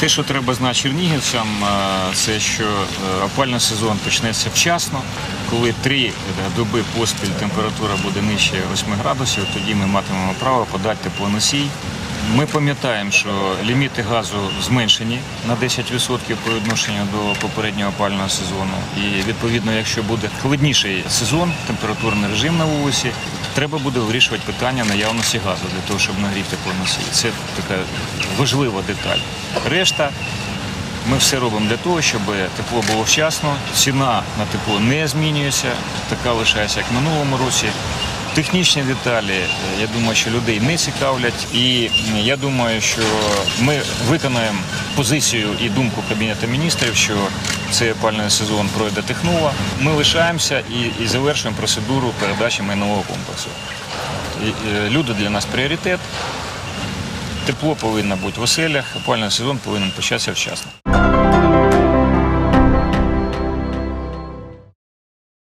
Те, що треба знати чернігівцям, е, це що е, опальний сезон почнеться вчасно. Коли три е, доби поспіль температура буде нижче 8 градусів, тоді ми матимемо право подати теплоносій. Ми пам'ятаємо, що ліміти газу зменшені на 10% по відношенню до попереднього опального сезону. І відповідно, якщо буде холодніший сезон, температурний режим на вулиці, треба буде вирішувати питання наявності газу для того, щоб нагріти теплоносій. Це така важлива деталь. Решта ми все робимо для того, щоб тепло було вчасно. Ціна на тепло не змінюється, така лишається, як в минулому році. Технічні деталі, е, я думаю, що людей не цікавлять. І я думаю, що ми виконаємо позицію і думку Кабінету міністрів, що цей опальний сезон пройде технова. Ми лишаємося і, і завершуємо процедуру передачі майнового комплексу. І, Люди для нас пріоритет. Тепло повинно бути в оселях, опальний сезон повинен початися вчасно.